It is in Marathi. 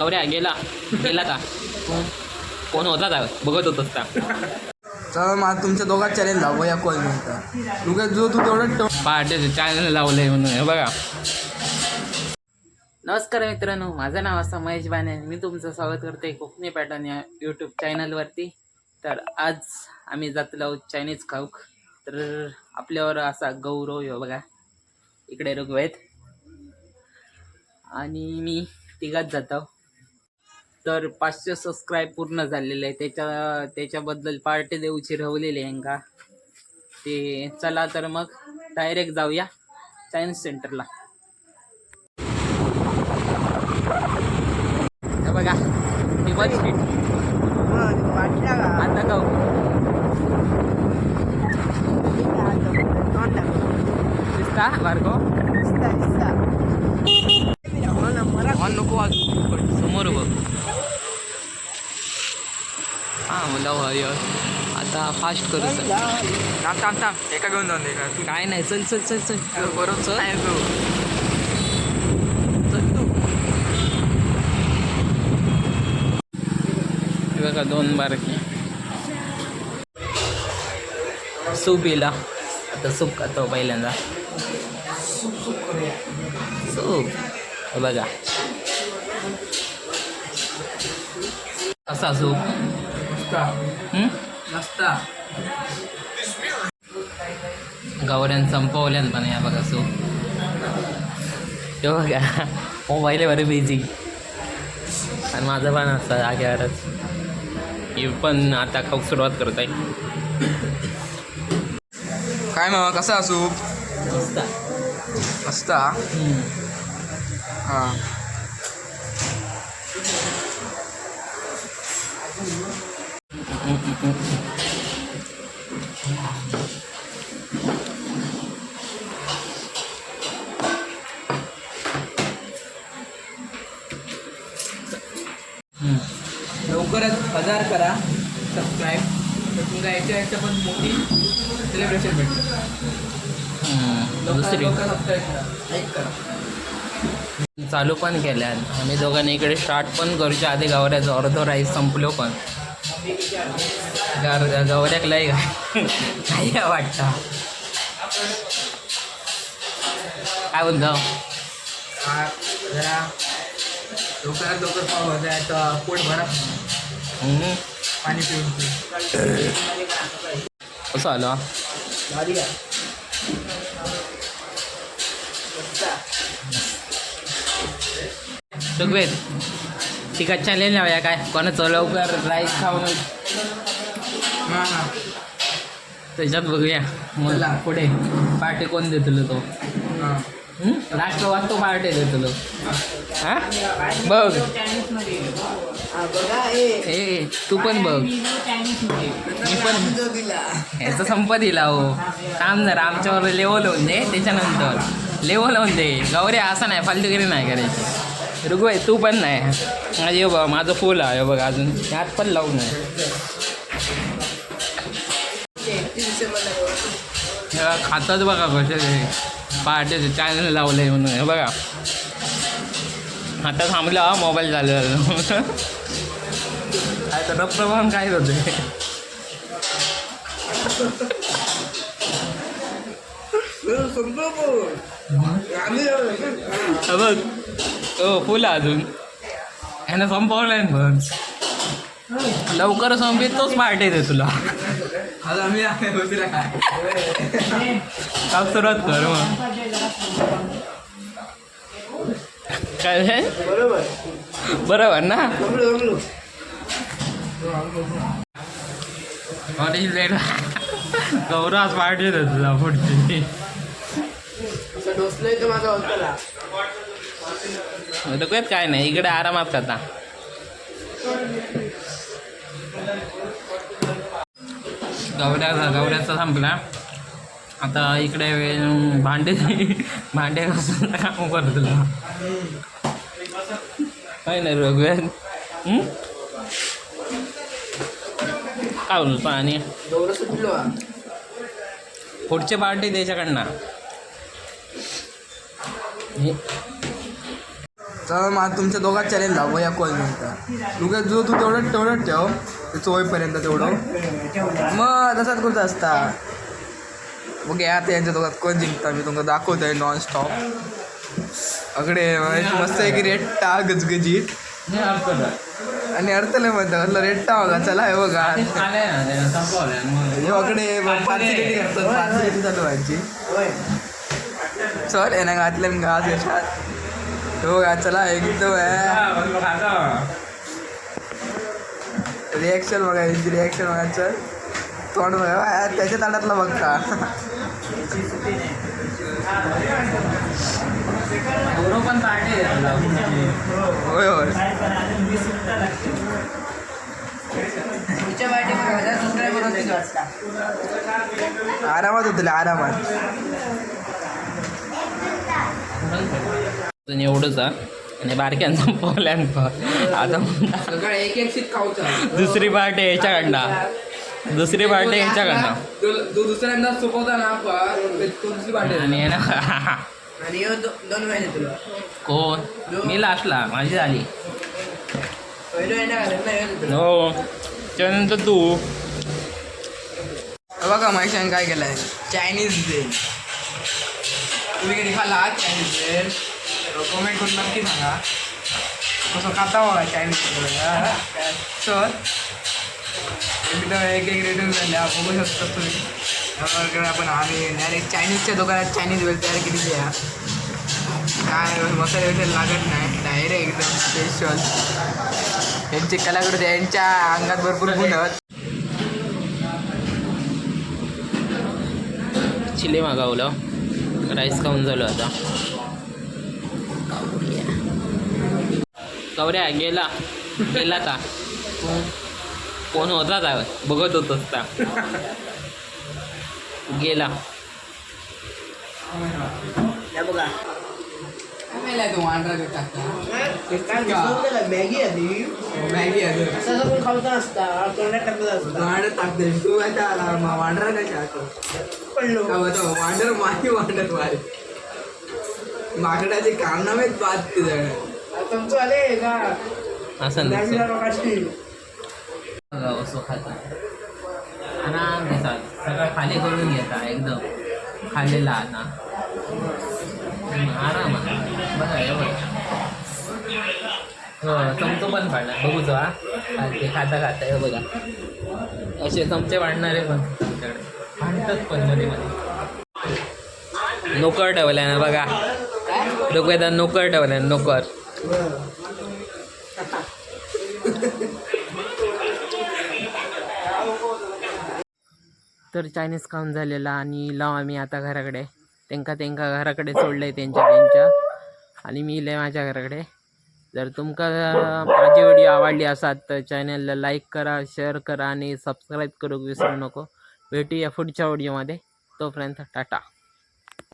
गौऱ्या गेला. गेला का? कोण होता का बघत होतोस का? चला मग तुमच्या दोघात चॅलेंज लावूया कोण म्हणता. तुझ्या जो तू तेवढं पहाटे चॅनल लावलंय म्हणून हे बघा. नमस्कार मित्रांनो माझं नाव असं महेश बाने मी तुमचं स्वागत करते कोकणी पॅटर्न या यूट्यूब चॅनलवरती तर आज आम्ही जातलो आहोत चायनीज खाऊक. तर आपल्यावर असा गौरव हो बघा. इकडे ऋग्वेद आणि मी तिघात जातो. तर पाचशे सबस्क्राईब पूर्ण झालेले आहे त्याच्या त्याच्याबद्दल पार्टी देऊची रवलेली आहे का? ते चला तर मग डायरेक्ट जाऊया सायन्स सेंटरला बघा मी बस आता गाव हो? दिसता बारको दिसता नको वाग समोर बघ हां मला हय आता फास्ट करू सर. थांब थांब थांब. एका घेऊन जाऊन दे का? तू काय नाही चल चल चल चल. बरोबर चल. नाही तू चल तू. हे बघा दोन बारकी. सूप येला आता सूप खातो पहिल्यांदा. सूप हे बघा सूप. हं? नसता गावऱ्यान संपवल्यान पण या बघा सूप ते बघा. मोबाईल बरं बिझी आणि माझं पण असतं जाग्यावरच मी पण आता खाऊक सुरुवात करत आहे काय मग कसा असू असता हां. लवकरच हजार करा सबस्क्राईब तर तुमका याच्या याच्या पण मोठी सेलिब्रेशन भेटतं लवकर दुसरी. लवकर सबस्क्राईब करा लाईक करा. चालू पण केल्यात. आम्ही दोघांनी इकडे स्टार्ट पण करूच्या आधी गावऱ्याचं अर्धो राईस संपलो पण. गवऱ्याक लय काय काय काय बोल जाऊ जरा लवकरात लवकर पाव तर पोट भरा पाणी पिऊन कसं आलं? भारी तिकट चॅलेंज लावूया काय. कोणाचं लवकर राईस खाऊन हां हां. त्याच्यात बघूया. मला पुढे. पार्टी कोण देतलो तो? राष्ट्रवाद तो पार्टी देतलो. हा? बघ. ए तू पण बघ. मी पण. ह्याचं संपत दिला हो. थांब जरा आमच्यावर लेवल होऊन दे त्याच्यानंतर. लेवल होऊन दे. गौऱ्या असं नाही फालतूगिरी नाही करायची. ऋग्वेद तू पण नाही. माझे बघ माझं फुल आहे बघ अजून. त्यात पण लावून नाही बघा, खातात बघा कसे पहाटेचे चॅनल लावलंय म्हणून. हे बघा. आता थांबलं हा मोबाईल झालं. काय तर रप्रभान काय होते बघ. हो फुल अजून. ह्यानं संपवलंय ना पण लवकर संपेल तोच पार्टी दे तुला. काय सुरुवात कर मग. काय? बरोबर. बरोबर ना? कॉलेज लेट गौराज पार्टी दे तुला पुढची. डोक्यात काय नाही इकडे आरामात खाता गवऱ्या गवऱ्याचा संपला. आता इकडे भांडे भांडे घासून काम करतो तुला काय नाही रघुवेद काय बोलतो आणि? पुढचे पार्टी त्याच्याकडनं. चला तर मग तुमच्या दोघात चॅलेंज लावूया कॉल जिंकता तुका जो तू तेवढं तेवढंच ठेव. त्याचं होईपर्यंत तेवढं. मग तसाच करत असता. ओके आता यांच्या दोघात कोण जिंकता. मी तुमका दाखवतोय नॉन स्टॉप अकडे मस्त एक रेट्टा गजगजीत. आणि अडतले म्हटलं रेट्टा बघा चला हे बघा. हे अकडे पार्सिलिटी चालू व्हायची? चल यांना घातल्या घास यशात हे बघा चला एकदम रिॲक्शन बघा यांची रिॲक्शन बघा चल. तोंड बघा त्याच्या ताटातला बघता. होय होय. आरामात होतील आरामात अजून एवढंच. आणि बारक्यांचा संपवल्यान पण आता दुसरी पार्टी याच्याकडनं. दुसरी पार्टी याच्याकडनं. दुसऱ्यांदा चुकवता ना आणि ना आणि दोन महिने तुला. कोण? मी लास्टला माझी झाली. हो. त्यानंतर तू. बघा महेशाने काय केलंय. चायनीज बेल तुम्ही खाल्ला चायनीज बेल कमेंट करून नक्की सांगा. कसं खाता बघा चायनीज तर एकदम एक एक रेटून झाल्या बघू शकतो तुम्ही. आपण आम्ही डायरेक्ट चायनीजच्या दुकानात चायनीज बेल तयार केलेली आहे. काय मसाले वगैरे लागत नाही. डायरेक्ट एकदम स्पेशल यांचे कलाकृती यांच्या अंगात भरपूर गुण चिले चिली मागवलं. राईस खाऊन झालं आता. कवऱ्या गेला. गेला का फोन होता का बघत होतोस का गेला. तो वांडरा मॅगी आली. मॅगी आली. वांडर टाकते तू आला वांडरा काय टाकतो वांडर माही वांडर मारे माकडाचे कारनामेच बाद असं नसतं. बघा, असं. खाता. आराम घेतात सगळं. खाली करून घेता एकदम. खाल्लेला आता. आराम आहे. बघा हे बघा हो चमचो पण पाडणार बघू तो हा. ते खाता खाता हे बघा. असे चमचे वाढणारे पण आमच्याकडे. भांडतात पण मध्ये मध्ये. नोकर ठेवलाय ना बघा. डोक्यात नोकर ठेवलाय नोकर. तर चायनीज खाऊन झालेला आणि लाव आम्ही आता घराकडे. त्यांका त्यांका घराकडे सोडलंय त्यांच्या त्यांच्या. आणि मी इले माझ्या घराकडे. जर तुमका माझी व्हिडिओ आवडली असात तर चॅनलला लाईक करा शेअर करा आणि सबस्क्राईब करू विसरू नको. भेटूया पुढच्या व्हिडिओमध्ये तोपर्यंत टाटा.